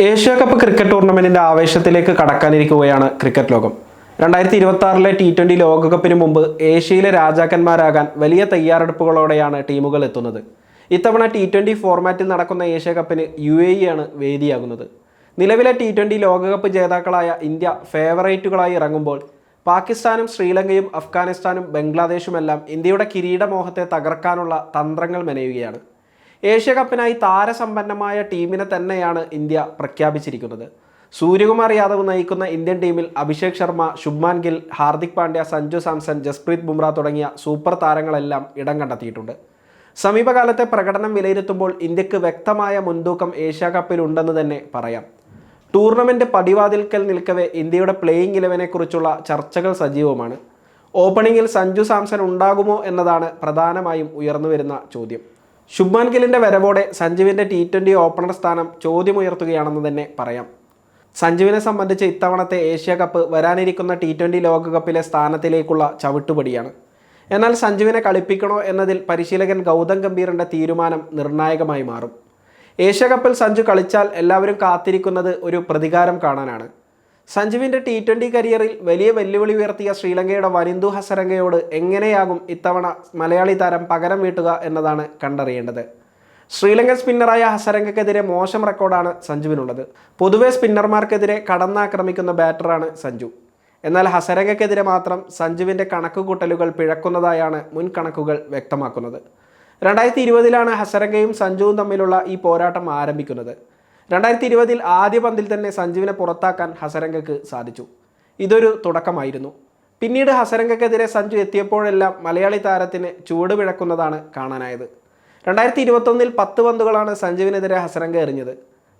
Asia cup cricket ടൂർണമെന്റിന്റെ ആവേശത്തിലേക്ക് കടക്കാനിരിക്കുകയാണ് ക്രിക്കറ്റ് ലോകം. രണ്ടായിരത്തി ഇരുപത്തി ആറിലെ ടി ട്വന്റി ലോകകപ്പിന് മുമ്പ് ഏഷ്യയിലെ രാജാക്കന്മാരാകാൻ വലിയ തയ്യാറെടുപ്പുകളോടെയാണ് ടീമുകൾ എത്തുന്നത്. ഇത്തവണ ടി ട്വന്റി ഫോർമാറ്റിൽ നടക്കുന്ന ഏഷ്യ കപ്പിന് യു എ ആണ് വേദിയാകുന്നത്. നിലവിലെ ടി ട്വന്റി ലോകകപ്പ് ജേതാക്കളായ ഇന്ത്യ ഫേവറേറ്റുകളായി ഇറങ്ങുമ്പോൾ പാകിസ്ഥാനും ശ്രീലങ്കയും അഫ്ഗാനിസ്ഥാനും ബംഗ്ലാദേശുമെല്ലാം ഇന്ത്യയുടെ കിരീടമോഹത്തെ തകർക്കാനുള്ള തന്ത്രങ്ങൾ മെനയുകയാണ്. ഏഷ്യ കപ്പിനായി താരസമ്പന്നമായ ടീമിനെ തന്നെയാണ് ഇന്ത്യ പ്രഖ്യാപിച്ചിരിക്കുന്നത്. സൂര്യകുമാർ യാദവ് നയിക്കുന്ന ഇന്ത്യൻ ടീമിൽ അഭിഷേക് ശർമ്മ ശുഭ്മാൻ ഗിൽ ഹാർദിക് പാണ്ഡ്യ സഞ്ജു സാംസൺ ജസ്പ്രീത് ബുംറ തുടങ്ങിയ സൂപ്പർ താരങ്ങളെല്ലാം ഇടം കണ്ടെത്തിയിട്ടുണ്ട്. സമീപകാലത്തെ പ്രകടനം വിലയിരുത്തുമ്പോൾ ഇന്ത്യയ്ക്ക് വ്യക്തമായ മുൻതൂക്കം ഏഷ്യ കപ്പിൽ ഉണ്ടെന്ന് തന്നെ പറയാം. ടൂർണമെന്റ് പടിവാതിൽക്കൽ നിൽക്കവേ ഇന്ത്യയുടെ പ്ലേയിങ് ഇലവനെക്കുറിച്ചുള്ള ചർച്ചകൾ സജീവമാണ്. ഓപ്പണിങ്ങിൽ സഞ്ജു സാംസൺ ഉണ്ടാകുമോ എന്നതാണ് പ്രധാനമായും ഉയർന്നുവരുന്ന ചോദ്യം. ശുഭ്മാൻ ഗില്ലിന്റെ വരവോടെ സഞ്ജുവിന്റെ ടി ട്വന്റി ഓപ്പണർ സ്ഥാനം ചോദ്യമുയർത്തുകയാണെന്ന് തന്നെ പറയാം. സഞ്ജുവിനെ സംബന്ധിച്ച് ഇത്തവണത്തെ ഏഷ്യ കപ്പ് വരാനിരിക്കുന്ന ടി ട്വന്റി ലോകകപ്പിലെ സ്ഥാനത്തിലേക്കുള്ള ചവിട്ടുപടിയാണ്. എന്നാൽ സഞ്ജുവിനെ കളിപ്പിക്കണോ എന്നതിൽ പരിശീലകൻ ഗൗതം ഗംഭീറിന്റെ തീരുമാനം നിർണായകമായി മാറും. ഏഷ്യ കപ്പിൽ സഞ്ജു കളിച്ചാൽ എല്ലാവരും കാത്തിരിക്കുന്നത് ഒരു പ്രതികാരം കാണാനാണ്. സഞ്ജുവിന്റെ ടി ട്വന്റി കരിയറിൽ വലിയ വെല്ലുവിളി ഉയർത്തിയ ശ്രീലങ്കയുടെ വനിന്ദു ഹസരംഗയോട് എങ്ങനെയാകും ഇത്തവണ മലയാളി താരം പകരം വീട്ടുക എന്നതാണ് കണ്ടറിയേണ്ടത്? ശ്രീലങ്കൻ സ്പിന്നറായ ഹസരംഗക്കെതിരെ മോശം റെക്കോർഡാണ് സഞ്ജുവിനുള്ളത്. പൊതുവെ സ്പിന്നർമാർക്കെതിരെ കടന്നാക്രമിക്കുന്ന ബാറ്ററാണ് സഞ്ജു. എന്നാൽ ഹസരംഗക്കെതിരെ മാത്രം സഞ്ജുവിന്റെ കണക്കുകൂട്ടലുകൾ പിഴക്കുന്നതായാണ് മുൻ കണക്കുകൾ വ്യക്തമാക്കുന്നത്. രണ്ടായിരത്തി ഇരുപതിലാണ് ഹസരംഗയും സഞ്ജുവും തമ്മിലുള്ള ഈ പോരാട്ടം ആരംഭിക്കുന്നത്. രണ്ടായിരത്തി ഇരുപതിൽ ആദ്യ പന്തിൽ തന്നെ സഞ്ജുവിനെ പുറത്താക്കാൻ ഹസരംഗക്ക് സാധിച്ചു. ഇതൊരു തുടക്കമായിരുന്നു. പിന്നീട് ഹസരംഗക്കെതിരെ സഞ്ജു എത്തിയപ്പോഴെല്ലാം മലയാളി താരത്തിന് ചൂട് പിഴക്കുന്നതാണ് കാണാനായത്. രണ്ടായിരത്തി ഇരുപത്തൊന്നിൽ പത്ത് പന്തുകളാണ് സഞ്ജുവിനെതിരെ ഹസരംഗ എറിഞ്ഞത്.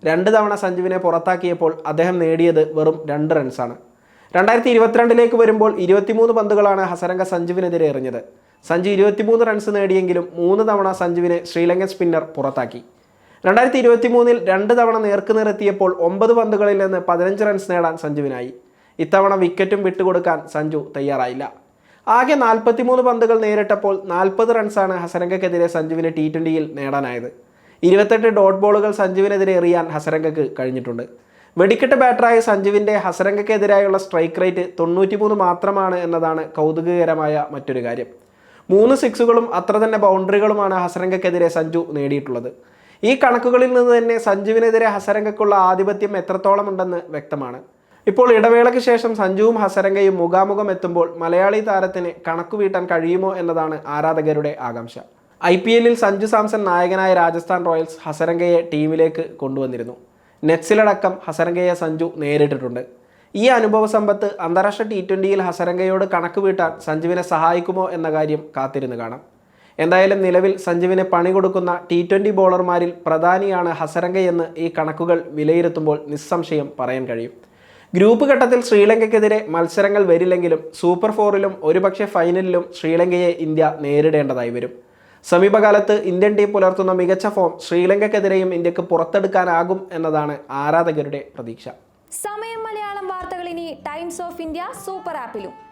രണ്ട് തവണ സഞ്ജുവിനെ പുറത്താക്കിയപ്പോൾ അദ്ദേഹം നേടിയത് വെറും രണ്ട് റൺസാണ്. രണ്ടായിരത്തി ഇരുപത്തിരണ്ടിലേക്ക് വരുമ്പോൾ ഇരുപത്തിമൂന്ന് പന്തുകളാണ് ഹസരംഗ സഞ്ജുവിനെതിരെ എറിഞ്ഞത്. സഞ്ജു ഇരുപത്തിമൂന്ന് റൺസ് നേടിയെങ്കിലും മൂന്ന് തവണ സഞ്ജുവിനെ ശ്രീലങ്കൻ സ്പിന്നർ പുറത്താക്കി. രണ്ടായിരത്തി ഇരുപത്തി മൂന്നിൽ രണ്ട് തവണ നേർക്കുനേർ എത്തിയപ്പോൾ ഒമ്പത് പന്തുകളിൽ നിന്ന് പതിനഞ്ച് റൺസ് നേടാൻ സഞ്ജുവിനായി. ഇത്തവണ വിക്കറ്റും വിട്ടുകൊടുക്കാൻ സഞ്ജു തയ്യാറായില്ല. ആകെ നാൽപ്പത്തിമൂന്ന് പന്തുകൾ നേരിട്ടപ്പോൾ നാൽപ്പത് റൺസാണ് ഹസരംഗക്കെതിരെ സഞ്ജുവിന് ടി ട്വന്റിയിൽ നേടാനായത്. ഇരുപത്തെട്ട് ഡോട്ട് ബോളുകൾ സഞ്ജുവിനെതിരെ എറിയാൻ ഹസരംഗക്ക് കഴിഞ്ഞിട്ടുണ്ട്. വെടിക്കെട്ട് ബാറ്ററായ സഞ്ജുവിന്റെ ഹസരംഗക്കെതിരായുള്ള സ്ട്രൈക്ക് റേറ്റ് തൊണ്ണൂറ്റിമൂന്ന് മാത്രമാണ് എന്നതാണ് കൗതുകകരമായ മറ്റൊരു കാര്യം. മൂന്ന് സിക്സുകളും അത്ര തന്നെ ബൗണ്ടറികളുമാണ് ഹസരംഗക്കെതിരെ സഞ്ജു നേടിയിട്ടുള്ളത്. ഈ കണക്കുകളിൽ നിന്ന് തന്നെ സഞ്ജുവിനെതിരെ ഹസരംഗക്കുള്ള ആധിപത്യം എത്രത്തോളം ഉണ്ടെന്ന് വ്യക്തമാണ്. ഇപ്പോൾ ഇടവേളയ്ക്ക് ശേഷം സഞ്ജുവും ഹസരംഗയും മുഖാമുഖം എത്തുമ്പോൾ മലയാളി താരത്തിന് കണക്ക് വീട്ടാൻ കഴിയുമോ എന്നതാണ് ആരാധകരുടെ ആകാംക്ഷ. ഐ പി എല്ലിൽ സഞ്ജു സാംസൺ നായകനായ രാജസ്ഥാൻ റോയൽസ് ഹസരംഗയെ ടീമിലേക്ക് കൊണ്ടുവന്നിരുന്നു. നെറ്റ്സിലടക്കം ഹസരംഗയെ സഞ്ജു നേരിട്ടിട്ടുണ്ട്. ഈ അനുഭവ സമ്പത്ത് അന്താരാഷ്ട്ര ടി ട്വന്റിയിൽ ഹസരംഗയോട് കണക്ക് വീട്ടാൻ സഞ്ജുവിനെ സഹായിക്കുമോ എന്ന കാര്യം കാത്തിരുന്ന് കാണാം. എന്തായാലും നിലവിൽ സഞ്ജുവിന് പണി കൊടുക്കുന്ന ടി ട്വന്റി ബോളർമാരിൽ പ്രധാനിയാണ് ഹസരംഗയെന്ന് ഈ കണക്കുകൾ വിലയിരുത്തുമ്പോൾ നിസ്സംശയം പറയാൻ കഴിയും. ഗ്രൂപ്പ് ഘട്ടത്തിൽ ശ്രീലങ്കയ്ക്കെതിരെ മത്സരങ്ങൾ വരില്ലെങ്കിലും സൂപ്പർ ഫോറിലും ഒരുപക്ഷെ ഫൈനലിലും ശ്രീലങ്കയെ ഇന്ത്യ നേരിടേണ്ടതായി വരും. സമീപകാലത്ത് ഇന്ത്യൻ ടീം പുലർത്തുന്ന മികച്ച ഫോം ശ്രീലങ്കയ്ക്കെതിരെയും ഇന്ത്യയ്ക്ക് പുറത്തെടുക്കാനാകും എന്നതാണ് ആരാധകരുടെ പ്രതീക്ഷ. സമയം മലയാളം വാർത്തകൾ ഇനി ടൈംസ് ഓഫ് ഇന്ത്യ സൂപ്പർ ആപ്പിലും